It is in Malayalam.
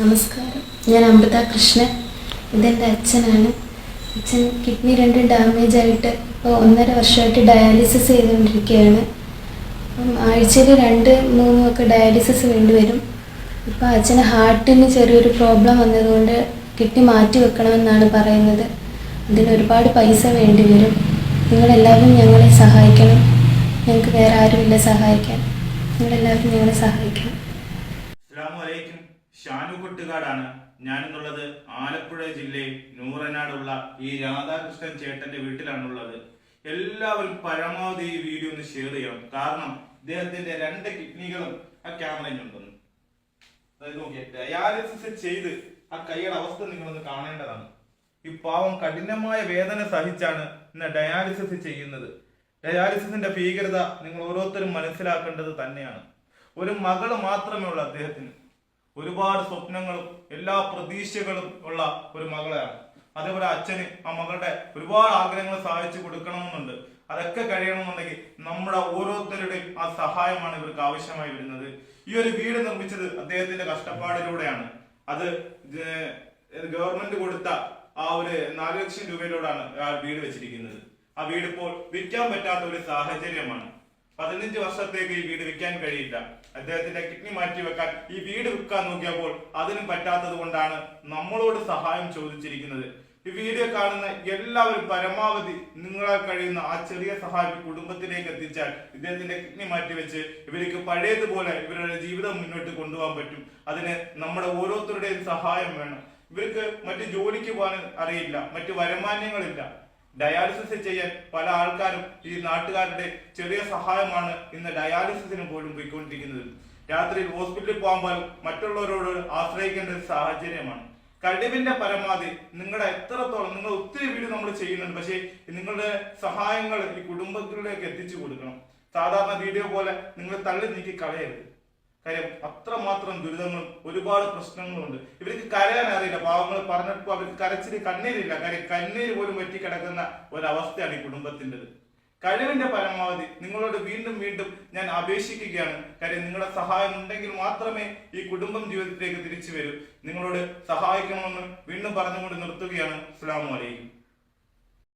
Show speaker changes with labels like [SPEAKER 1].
[SPEAKER 1] നമസ്കാരം. ഞാൻ അമൃത കൃഷ്ണൻ. ഇതെന്റെ അച്ഛനാണ്. അച്ഛൻ കിഡ്നി രണ്ട് ഡാമേജ് ആയിട്ട് ഇപ്പോൾ ഒന്നര വർഷമായിട്ട് ഡയാലിസിസ് ചെയ്തുകൊണ്ടിരിക്കുകയാണ്. അപ്പം ആഴ്ചയിൽ രണ്ട് മൂന്നും ഒക്കെ ഡയാലിസിസ് വേണ്ടിവരും ഇപ്പോൾ അച്ഛന് ഹാർട്ടിന് ചെറിയൊരു പ്രോബ്ലം വന്നതുകൊണ്ട് കിഡ്നി മാറ്റി വെക്കണമെന്നാണ് പറയുന്നത്. അതിന് ഒരുപാട് പൈസ വേണ്ടി വരും. നിങ്ങളെല്ലാവരും ഞങ്ങളെ സഹായിക്കണം. ഞങ്ങൾക്ക് വേറെ ആരുമില്ല സഹായിക്കാൻ. നിങ്ങളെല്ലാവരും ഞങ്ങളെ സഹായിക്കണം.
[SPEAKER 2] കൊട്ടുകാടാണ്. ഞാനെന്നുള്ളത് ആലപ്പുഴ ജില്ലയിൽ നൂറനാടുള്ള ഈ രാധാകൃഷ്ണൻ ചേട്ടന്റെ വീട്ടിലാണുള്ളത്. എല്ലാവരും പരമാവധി ഈ വീഡിയോ ഒന്ന് ഷെയർ ചെയ്യണം. കാരണം ഇദ്ദേഹത്തിന്റെ രണ്ട് കിഡ്നികളും ആ ക്യാമറയിൽ ഉണ്ടെന്ന്. അതായത് നോക്കിയേ ഡയാലിസിസ് ചെയ്ത് ആ കൈയുടെ അവസ്ഥ നിങ്ങളൊന്ന് കാണേണ്ടതാണ്. ഈ പാവം കഠിനമായ വേദന സഹിച്ചാണ് ഇന്ന് ഡയാലിസിസ് ചെയ്യുന്നത്. ഡയാലിസിസിന്റെ ഭീകരത നിങ്ങൾ ഓരോരുത്തരും മനസ്സിലാക്കേണ്ടത് തന്നെയാണ്. ഒരു മകൾ മാത്രമേ ഉള്ളൂ അദ്ദേഹത്തിന്. ഒരുപാട് സ്വപ്നങ്ങളും എല്ലാ പ്രതീക്ഷകളും ഉള്ള ഒരു മകളാണ് അതേപോലെ അച്ഛന് ആ മകളുടെ ഒരുപാട് ആഗ്രഹങ്ങൾ സാധിച്ചു കൊടുക്കണമെന്നുണ്ട്. അതൊക്കെ കഴിയണമെന്നുണ്ടെങ്കിൽ നമ്മുടെ ഓരോരുത്തരുടെയും ആ സഹായമാണ് ഇവർക്ക് ആവശ്യമായി വരുന്നത്. ഈ ഒരു വീട് നിർമ്മിച്ചത് അദ്ദേഹത്തിന്റെ കഷ്ടപ്പാടിലൂടെയാണ്. അത് ഗവൺമെന്റ് കൊടുത്ത ആ ഒരു നാല് ലക്ഷം രൂപയിലൂടെയാണ് ആ വീട് വെച്ചിരിക്കുന്നത്. ആ വീട് ഇപ്പോൾ വിൽക്കാൻ പറ്റാത്ത ഒരു സാഹചര്യമാണ്. പതിനഞ്ച് വർഷത്തേക്ക് ഈ വീട് വിൽക്കാൻ കഴിയില്ല. അദ്ദേഹത്തിന്റെ കിഡ്നി മാറ്റി വെക്കാൻ ഈ വീട് വിൽക്കാൻ നോക്കിയപ്പോൾ അതിനും പറ്റാത്തത് കൊണ്ടാണ് നമ്മളോട് സഹായം ചോദിച്ചിരിക്കുന്നത്. ഈ വീഡിയോ കാണുന്ന എല്ലാവരും പരമാവധി നിങ്ങളാൽ കഴിയുന്ന ആ ചെറിയ സഹായം കുടുംബത്തിലേക്ക് എത്തിച്ചാൽ ഇദ്ദേഹത്തിന്റെ കിഡ്നി മാറ്റി വെച്ച് ഇവർക്ക് പഴയതുപോലെ ഇവരുടെ ജീവിതം മുന്നോട്ട് കൊണ്ടുപോകാൻ പറ്റും. അതിന് നമ്മുടെ ഓരോരുത്തരുടെയും സഹായം വേണം. ഇവർക്ക് മറ്റു ജോലിക്ക് പോകാൻ അറിയില്ല മറ്റു വരുമാനങ്ങളില്ല. ഡയാലിസിസ് ചെയ്യാൻ പല ആൾക്കാരും ഈ നാട്ടുകാരുടെ ചെറിയ സഹായമാണ് ഇന്ന് ഡയാലിസിസിന് പോലും പോയിക്കൊണ്ടിരിക്കുന്നത്. രാത്രിയിൽ ഹോസ്പിറ്റലിൽ പോകുമ്പോൾ മറ്റുള്ളവരോട് ആശ്രയിക്കേണ്ട ഒരു സാഹചര്യമാണ്. കഴിവിന്റെ പരമാവധി നിങ്ങളുടെ എത്രത്തോളം നിങ്ങൾ ഒത്തിരി വീട് നമ്മൾ ചെയ്യുന്നുണ്ട് പക്ഷേ നിങ്ങളുടെ സഹായങ്ങൾ ഈ കുടുംബത്തിലേക്ക് എത്തിച്ചു കൊടുക്കണം. സാധാരണ വീഡിയോ പോലെ നിങ്ങൾ തള്ളി നീക്കി കളയരുത്. കാര്യം അത്രമാത്രം ദുരിതങ്ങളും ഒരുപാട് പ്രശ്നങ്ങളുണ്ട് ഇവർക്ക് കരയാൻ അറിയില്ല. പാവങ്ങൾ പറഞ്ഞപ്പോൾ അവർക്ക് കരച്ചിൽ കണ്ണീരില്ല. കാര്യം കണ്ണീര് പോലും പറ്റി കിടക്കുന്ന ഒരവസ്ഥയാണ് ഈ കുടുംബത്തിന്റെത് കഴിവിന്റെ പരമാവധി നിങ്ങളോട് വീണ്ടും വീണ്ടും ഞാൻ അപേക്ഷിക്കുകയാണ്. കാര്യം നിങ്ങളുടെ സഹായം ഉണ്ടെങ്കിൽ മാത്രമേ ഈ കുടുംബം ജീവിതത്തിലേക്ക് തിരിച്ചു വരൂ. നിങ്ങളോട് സഹായിക്കണമെന്ന് വീണ്ടും പറഞ്ഞുകൊണ്ട് നിർത്തുകയാണ്. അസ്സാം വലൈക്കും